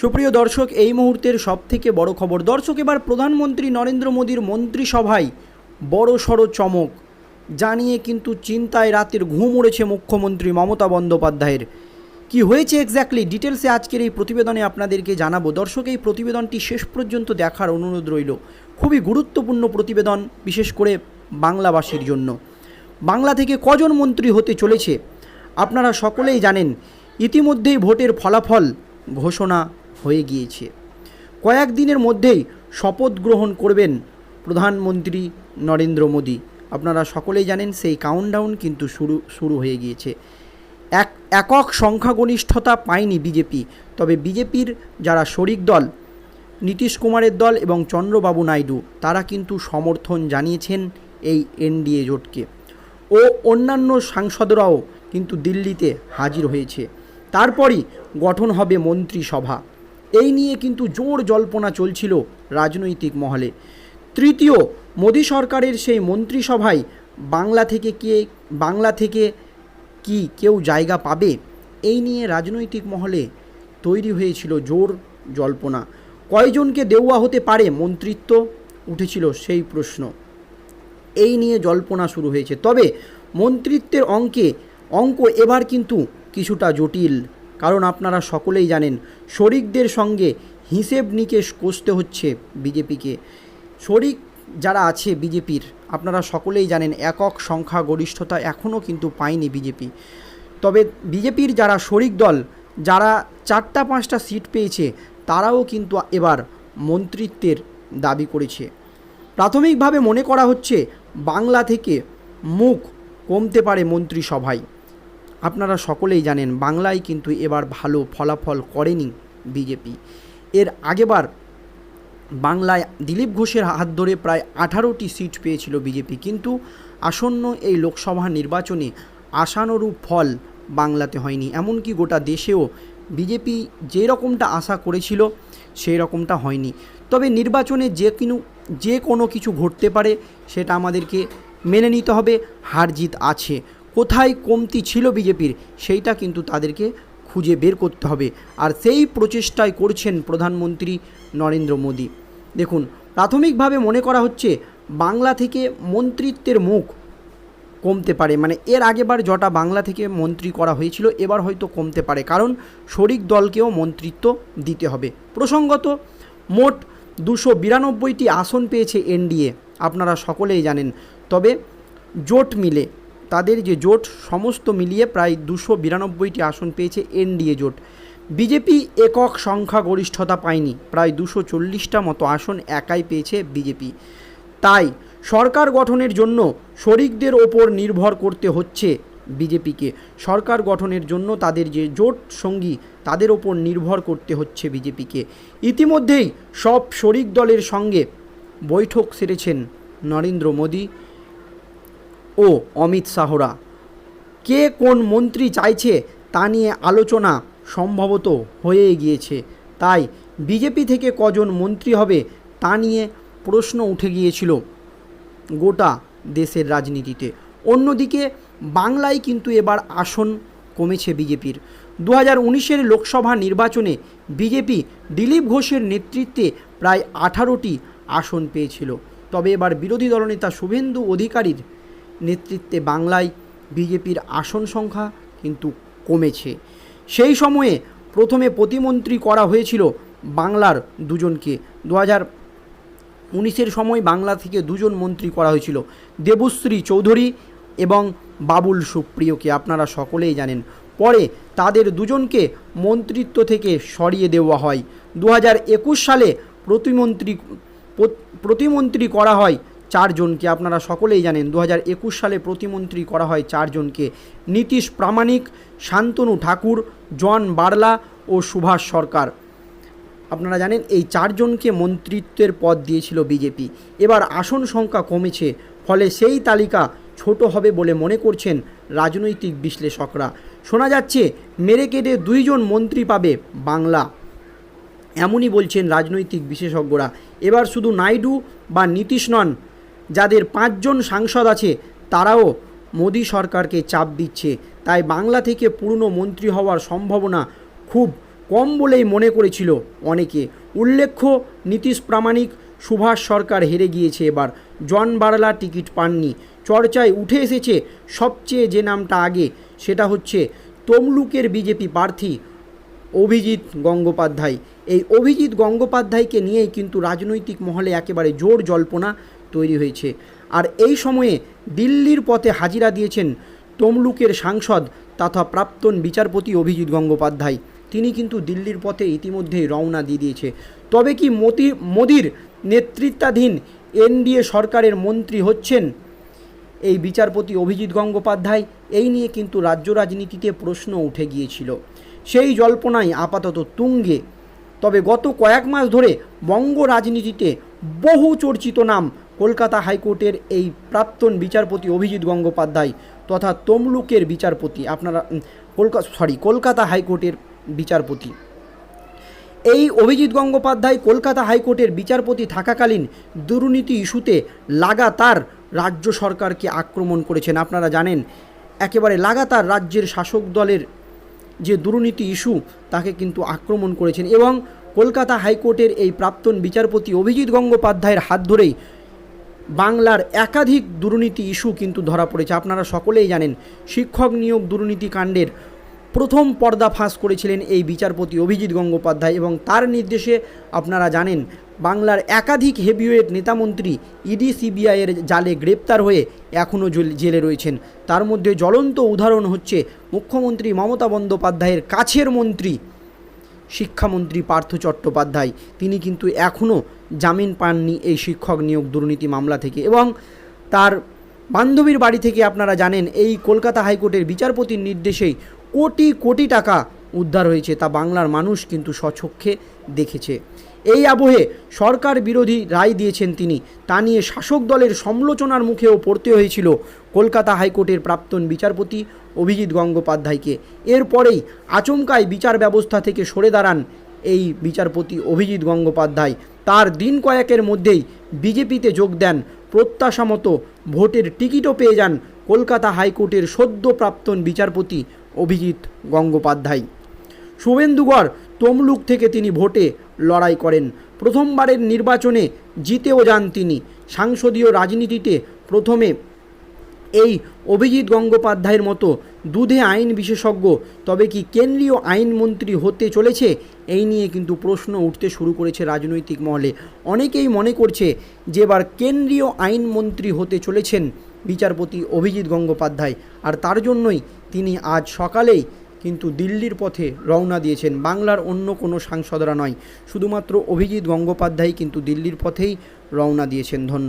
সুপ্রিয় দর্শক, এই মুহূর্তের সবথেকে বড় খবর। দর্শক, এবার প্রধানমন্ত্রী নরেন্দ্র মোদীর মন্ত্রিসভায় বড় সড় চমক। জানিয়ে কিন্তু চিন্তায় রাতের ঘুম উড়েছে মুখ্যমন্ত্রী মমতা বন্দ্যোপাধ্যায়ের। কি হয়েছে এক্স্যাক্টলি ডিটেলসে আজকের এই প্রতিবেদনে আপনাদেরকে জানাব। দর্শক, এই প্রতিবেদনটি শেষ পর্যন্ত দেখার অনুরোধ রইল। খুবই গুরুত্বপূর্ণ প্রতিবেদন, বিশেষ করে বাংলাবাসীর জন্য। বাংলা থেকে কজন মন্ত্রী হতে চলেছে? আপনারা সকলেই জানেন, ইতিমধ্যেই ভোটের ফলাফল ঘোষণা হয়ে গিয়েছে। কয়েকদিনের মধ্যেই শপথ গ্রহণ করবেন প্রধানমন্ত্রী নরেন্দ্র মোদী। আপনারা সকলেই জানেন সেই কাউন্টডাউন কিন্তু শুরু শুরু হয়ে গিয়েছে। এক, একক সংখ্যাগরিষ্ঠতা পায়নি বিজেপি। তবে বিজেপির যারা শরিক দল, নীতিশ কুমারের দল এবং চন্দ্রবাবু নাইডু, তারা কিন্তু সমর্থন জানিয়েছেন এই এনডিএ জোটকে। ও অন্যান্য সাংসদরাও কিন্তু দিল্লিতে হাজির হয়েছে। তারপরই গঠন হবে মন্ত্রিসভা। এই নিয়ে কিন্তু জোর জল্পনা চলছিল রাজনৈতিক মহলে। তৃতীয়, মোদী সরকারের সেই মন্ত্রিসভায় বাংলা থেকে কে, বাংলা থেকে কি কেউ জায়গা পাবে? এই নিয়ে রাজনৈতিক মহলে তৈরি হয়েছিল জোর জল্পনা। কয়জনকে দেওয়া হতে পারে মন্ত্রিত্ব? উঠেছিল সেই প্রশ্ন। এই নিয়ে জল্পনা শুরু হয়েছে। তবে মন্ত্রিত্বের অঙ্কে, অঙ্ক এবার কিন্তু কিছুটা জটিল। কারণ আপনারা সকলেই জানেন, শরিকদের সঙ্গে হিসেব নিকেশ কষতে হচ্ছে বিজেপিকে। শরিক যারা আছে বিজেপির, আপনারা সকলেই জানেন একক সংখ্যা গরিষ্ঠতা এখনও কিন্তু পায়নি বিজেপি। তবে বিজেপির যারা শরিক দল, যারা চারটা পাঁচটা সিট পেয়েছে, তারাও কিন্তু এবার মন্ত্রিত্বের দাবি করেছে। প্রাথমিকভাবে মনে করা হচ্ছে, বাংলা থেকে মুখ কমতে পারে মন্ত্রিসভায়। আপনারা সকলেই জানেন বাংলায় কিন্তু এবার ভালো ফলাফল করেনি বিজেপি। এর আগেবার বাংলায় দিলীপ ঘোষের হাত ধরে প্রায় আঠারোটি সিট পেয়েছিল বিজেপি। কিন্তু আসন্ন এই লোকসভা নির্বাচনে আশানুরূপ ফল বাংলাতে হয়নি। এমনকি গোটা দেশেও বিজেপি যে রকমটা আশা করেছিল সেই রকমটা হয়নি। তবে নির্বাচনে যে কিনু, যে কোনো কিছু ঘটতে পারে, সেটা আমাদেরকে মেনে নিতে হবে। হার জিত আছে। কোথায় কমতি ছিল বিজেপির, সেইটা কিন্তু তাদেরকে খুঁজে বের করতে হবে। আর সেই প্রচেষ্টাই করছেন প্রধানমন্ত্রী নরেন্দ্র মোদী। দেখুন, প্রাথমিকভাবে মনে করা হচ্ছে, বাংলা থেকে মন্ত্রিত্বের মুখ কমতে পারে। মানে এর আগেবার যটা বাংলা থেকে মন্ত্রী করা হয়েছিল, এবার হয়তো কমতে পারে। কারণ শরিক দলকেও মন্ত্রিত্ব দিতে হবে। প্রসঙ্গত, মোট দুশো বিরানব্বইটি আসন পেয়েছে এনডিএ। আপনারা সকলেই জানেন। তবে জোট মিলে তাদের যে জোট, সমস্ত মিলিয়ে প্রায় দুশো বিরানব্বইটি আসন পেয়েছে এনডিএ জোট। বিজেপি একক সংখ্যা গরিষ্ঠতা পায়নি, প্রায় দুশো চল্লিশটা মতো আসন একাই পেয়েছে বিজেপি। তাই সরকার গঠনের জন্য শরিকদের ওপর নির্ভর করতে হচ্ছে বিজেপিকে। সরকার গঠনের জন্য তাদের যে জোট সঙ্গী, তাদের ওপর নির্ভর করতে হচ্ছে বিজেপিকে। ইতিমধ্যেই সব শরিক দলের সঙ্গে বৈঠক সেরেছেন নরেন্দ্র মোদী। ও অমিত শাহরা কে কোন মন্ত্রী চাইছে তা নিয়ে আলোচনা সম্ভবত হয়ে গিয়েছে। তাই বিজেপি থেকে কজন মন্ত্রী হবে তা নিয়ে প্রশ্ন উঠে গিয়েছিল গোটা দেশের রাজনীতিতে। অন্যদিকে বাংলায় কিন্তু এবার আসন কমেছে বিজেপির। দু হাজার উনিশের লোকসভা নির্বাচনে বিজেপি দিলীপ ঘোষের নেতৃত্বে প্রায় আঠারোটি আসন পেয়েছিল। তবে এবার বিরোধী দলনেতা শুভেন্দু অধিকারীর নেতৃত্বে বাংলায় বিজেপির আসন সংখ্যা কিন্তু কমেছে। সেই সময়ে প্রথমে প্রতিমন্ত্রী করা হয়েছিল বাংলার দুজনকে। দু হাজার উনিশের সময় বাংলা থেকে দুজন মন্ত্রী করা হয়েছিল, দেবশ্রী চৌধুরী এবং বাবুল সুপ্রিয়কে। আপনারা সকলেই জানেন। পরে তাদের দুজনকে মন্ত্রিত্ব থেকে সরিয়ে দেওয়া হয়। দু হাজার একুশ সালে প্রতিমন্ত্রী প্রতিমন্ত্রী করা হয় চারজনকে আপনারা সকলেই জানেন, দু হাজার একুশ সালে প্রতিমন্ত্রী করা হয় চারজনকে। নীতিশ প্রামাণিক, শান্তনু ঠাকুর, জন বার্লা ও সুভাষ সরকার। আপনারা জানেন, এই চারজনকে মন্ত্রিত্বের পদ দিয়েছিল বিজেপি। এবার আসন সংখ্যা কমেছে, ফলে সেই তালিকা ছোট হবে বলে মনে করছেন রাজনৈতিক বিশ্লেষকরা। শোনা যাচ্ছে, মেরে কেটে দুইজন মন্ত্রী পাবে বাংলা। এমনই বলছেন রাজনৈতিক বিশেষজ্ঞরা। এবার শুধু নাইডু বা নীতিশ নন যাদের পাঁচজন সাংসদ আছে, তারাও মোদী সরকারকে চাপ দিচ্ছে। তাই বাংলা থেকে পুরনো মন্ত্রী হওয়ার সম্ভাবনা খুব কম বলেই মনে করেছিল অনেকে। উল্লেখ্য, নীতিশ প্রামাণিক সুভাষ সরকার হেরে গিয়েছে এবার। জন বারলা টিকিট পাননি। চর্চায় উঠে এসেছে সবচেয়ে যে নামটা আগে, সেটা হচ্ছে তমলুকের বিজেপি প্রার্থী অভিজিৎ গঙ্গোপাধ্যায়। এই অভিজিৎ গঙ্গোপাধ্যায়কে নিয়েই কিন্তু রাজনৈতিক মহলে একেবারে জোর জল্পনা তৈরি হয়েছে। আর এই সময়ে দিল্লির পথে হাজিরা দিয়েছেন তমলুকের সাংসদ তথা প্রাক্তন বিচারপতি অভিজিৎ গঙ্গোপাধ্যায়। তিনি কিন্তু দিল্লির পথে ইতিমধ্যেই রওনা দিয়ে দিয়েছে। তবে কি মতি, মোদির নেতৃত্বাধীন এনডিএ সরকারের মন্ত্রী হচ্ছেন এই বিচারপতি অভিজিৎ গঙ্গোপাধ্যায়? এই নিয়ে কিন্তু রাজ্য রাজনীতিতে প্রশ্ন উঠে গিয়েছিল। সেই জল্পনায় আপাতত তুঙ্গে। তবে গত কয়েক মাস ধরে বঙ্গ রাজনীতিতে বহু চর্চিত নাম কলকাতা হাইকোর্টের এই প্রাক্তন বিচারপতি অভিজিৎ গঙ্গোপাধ্যায় তথা তমলুকের বিচারপতি আপনারা কলকাতা সরি কলকাতা হাইকোর্টের বিচারপতি। এই অভিজিৎ গঙ্গোপাধ্যায় কলকাতা হাইকোর্টের বিচারপতি থাকাকালীন দুর্নীতি ইস্যুতে লাগাতার রাজ্য সরকারকে আক্রমণ করেছেন। আপনারা জানেন, একেবারে লাগাতার রাজ্যের শাসক দলের যে দুর্নীতি ইস্যু, তাকে কিন্তু আক্রমণ করেছেন এবং কলকাতা হাইকোর্টের এই প্রাক্তন বিচারপতি অভিজিৎ গঙ্গোপাধ্যায়ের হাত ধরেই বাংলার একাধিক দুর্নীতি ইস্যু কিন্তু ধরা পড়েছে। আপনারা সকলেই জানেন, শিক্ষক নিয়োগ দুর্নীতি কাণ্ডের প্রথম পর্দা ফাঁস করেছিলেন এই বিচারপতি অভিজিৎ গঙ্গোপাধ্যায় এবং তার নির্দেশে আপনারা জানেন, বাংলার একাধিক হেভিওয়েট নেতামন্ত্রী ইডি সিবিআইয়ের জালে গ্রেপ্তার হয়ে এখনও জেলে রয়েছেন। তার মধ্যে জ্বলন্ত উদাহরণ হচ্ছে মুখ্যমন্ত্রী মমতা বন্দ্যোপাধ্যায়ের কাছের মন্ত্রী, শিক্ষামন্ত্রী পার্থ চট্টোপাধ্যায়। তিনি কিন্তু এখনও জামিন পাননি এই শিক্ষক নিয়োগ দুর্নীতি মামলা থেকে এবং তার বান্ধবীর বাড়ি থেকে আপনারা জানেন এই কলকাতা হাইকোর্টের বিচারপতির নির্দেশেই কোটি কোটি টাকা উদ্ধার হয়েছে তা বাংলার মানুষ কিন্তু স্বচক্ষে দেখেছে। এই আবহে সরকার বিরোধী রায় দিয়েছেন তিনি। তা নিয়ে শাসক দলের সমালোচনার মুখেও পড়তে হয়েছিল কলকাতা হাইকোর্টের প্রাক্তন বিচারপতি অভিজিৎ গঙ্গোপাধ্যায়কে। এরপরেই আচমকায় বিচার ব্যবস্থা থেকে সরে দাঁড়ান এই বিচারপতি অভিজিৎ গঙ্গোপাধ্যায়। তার দিন কয়েকের মধ্যেই বিজেপিতে যোগ দেন। প্রত্যাশা মতো ভোটের টিকিটও পেয়ে যান কলকাতা হাইকোর্টের সদ্য প্রাক্তন বিচারপতি অভিজিৎ গঙ্গোপাধ্যায়। শুভেন্দুগড়, তমলুক থেকে তিনি ভোটে লড়াই করেন। প্রথমবারের নির্বাচনে জিতেও যান তিনি। সাংসদীয় রাজনীতিতে প্রথমে এই অভিজিৎ গঙ্গোপাধ্যায়ের মতো দুধে আইন বিশেষজ্ঞ। তবে কি কেন্দ্রীয় আইনমন্ত্রী হতে চলেছে? এই নিয়ে কিন্তু প্রশ্ন উঠতে শুরু করেছে রাজনৈতিক মহলে। অনেকেই মনে করছে যে এবার কেন্দ্রীয় আইনমন্ত্রী হতে চলেছেন বিচারপতি অভিজিৎ গঙ্গোপাধ্যায়। আর তার জন্যই তিনি আজ সকালেই কিন্তু দিল্লির পথে রওনা দিয়েছেন। বাংলার অন্য কোনো সাংসদরা নয়। শুধুমাত্র অভিজিৎ গঙ্গোপাধ্যায় কিন্তু দিল্লির পথেই রওনা দিয়েছেন। ধন্যবাদ।